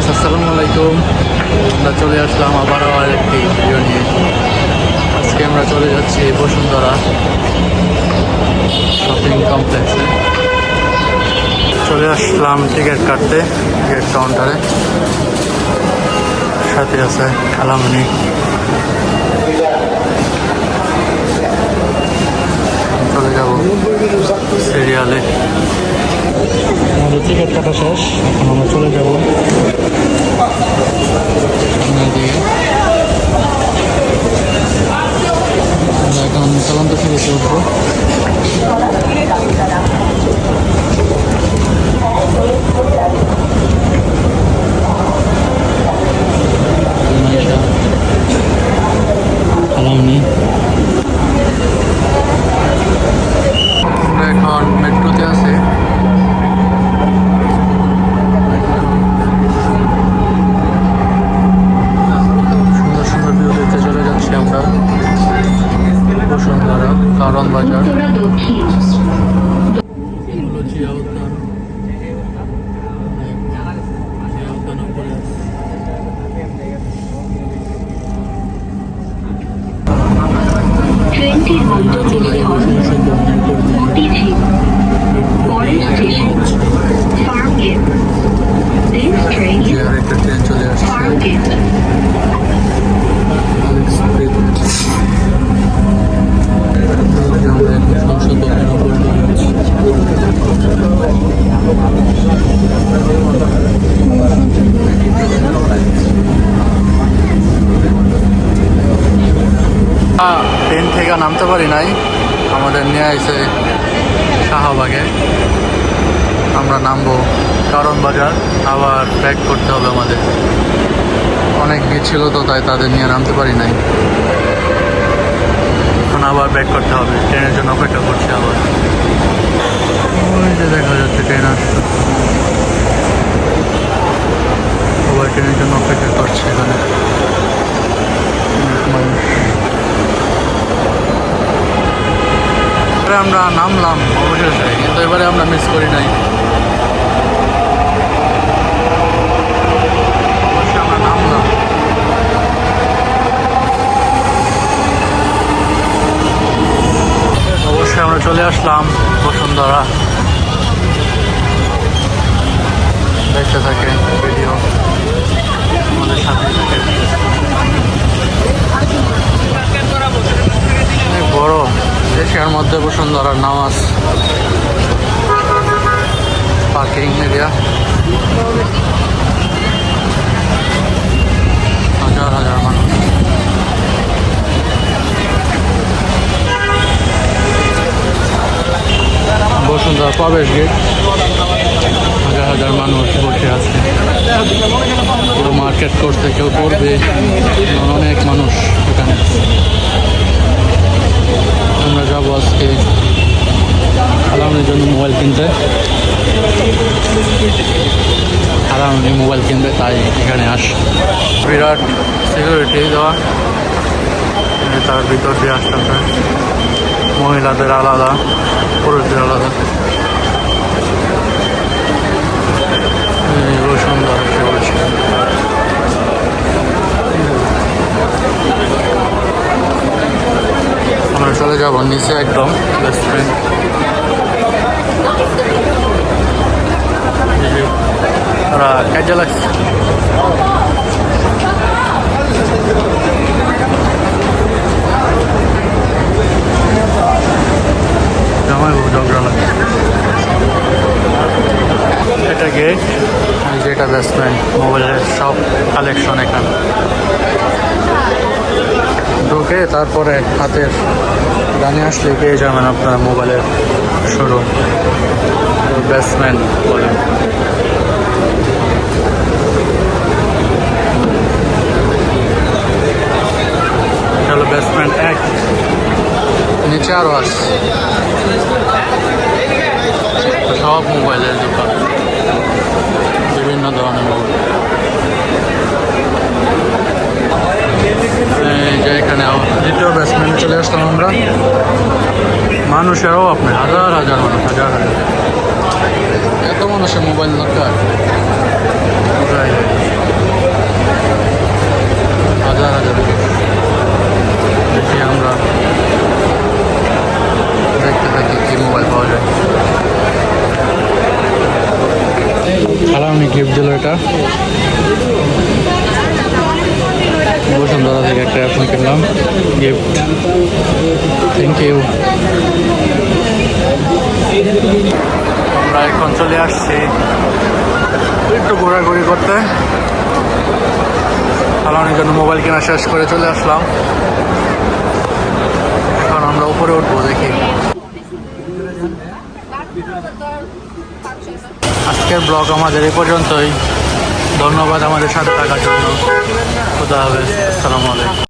Guys আসসালামু আলাইকুম। আমরা চলে আসলাম আবার আবার একটি ভিডিও নিয়ে। আজকে আমরা চলে যাচ্ছি বসুন্ধরা শপিং কমপ্লেক্সে চলে আসলাম টিকিট কাটতে টিকিট কাউন্টারে সাথে আছে খালামনি চলে যাব সিরিয়ালে আমাদের টিকিট কাটা শেষ এখন আমরা চলে যাব সামনের দিকে আমরা এখন চলন্ত ফিরেছে উঠবো মাইশা খালামনি এখন মেট্রোতে আছে। সুন্দর সুন্দর ভিউ দেখতে চলে যাচ্ছি আমরা। বসুন্ধরা কারণ বাজার। ট্রেন থেকে নামতে পারি নাই। আমাদের নিয়ে আসে শাহবাগে। আমরা নামবো কারণ বাজার আবার ব্যাক করতে হবে আমাদের। অনেক ভিড় ছিল তো, তাই তাদের নিয়ে নামতে পারি নাই। এখন আবার ব্যাক করতে হবে। ট্রেনের জন্য অপেক্ষা করছি আবার। এবারে আমরা নামলাম, অবশেষে। কিন্তু এবারে আমরা মিস করি নাই। অবশ্যই আমরা চলে আসলাম বসুন্ধরা। দেখতে থাকেন, ভিডিও। আমাদের সাথে অনেক বড়। এশিয়ার মধ্যে বসুন্ধরার নামাজ পার্কিং এরিয়া হাজার হাজার মানুষ। বসুন্ধরা প্রবেশ গেট হাজার হাজার মানুষ বসে আছে। পুরো মার্কেট করতে কেউ করবে। অনেক মানুষ এখানে আমরা যাব আজকে আলামের জন্য মোবাইল কিনতে। আলামনি মোবাইল কিনবে, তাই এখানে আস। বিরাট সিকিউরিটি দেওয়া। তার ভিতর দিয়ে আসতেছে মহিলাদের আলাদা, পুরুষদের আলাদা এই সুন্দর সে বলছে আমরা চলে যাব নিচে একদম। কাজে লাগছে জামাই বাবু ঝগড়া লাগছে এটা গেট যেটা বেসমেন্ট মোবাইলের সব কালেকশন এখানে। ঢুকে তারপরে হাতের ডানে আসলে পেয়ে যাবেন আপনার মোবাইলের শোরুম বেসমেন্ট বলে এটা হলো বেসমেন্ট এক। নিচে আরও সব মোবাইলের দোকান। বিভিন্ন ধরনের মোবাইল। মানুষের অভাব নেই হাজার হাজার মানুষ হাজার হাজার। এত মানুষের মোবাইল দরকার? হাজার হাজার দেখি আমরা। দেখতে থাকি মোবাইল পাওয়া যায়। ছাড়া আমি গিফট দিল গিফট থ্যাংক ইউ আমরা এখন চলে আসছি একটু ঘোরাঘুরি করতে। খালামনির জন্য মোবাইল কেনা শেষ করে চলে আসলাম। এখন আমরা উপরে উঠবো, দেখি। আজকের ব্লগ আমাদের এই পর্যন্তই। ধন্যবাদ আমাদের সাথে থাকার জন্য। খুদা হবে আসসালামু আলাইকুম।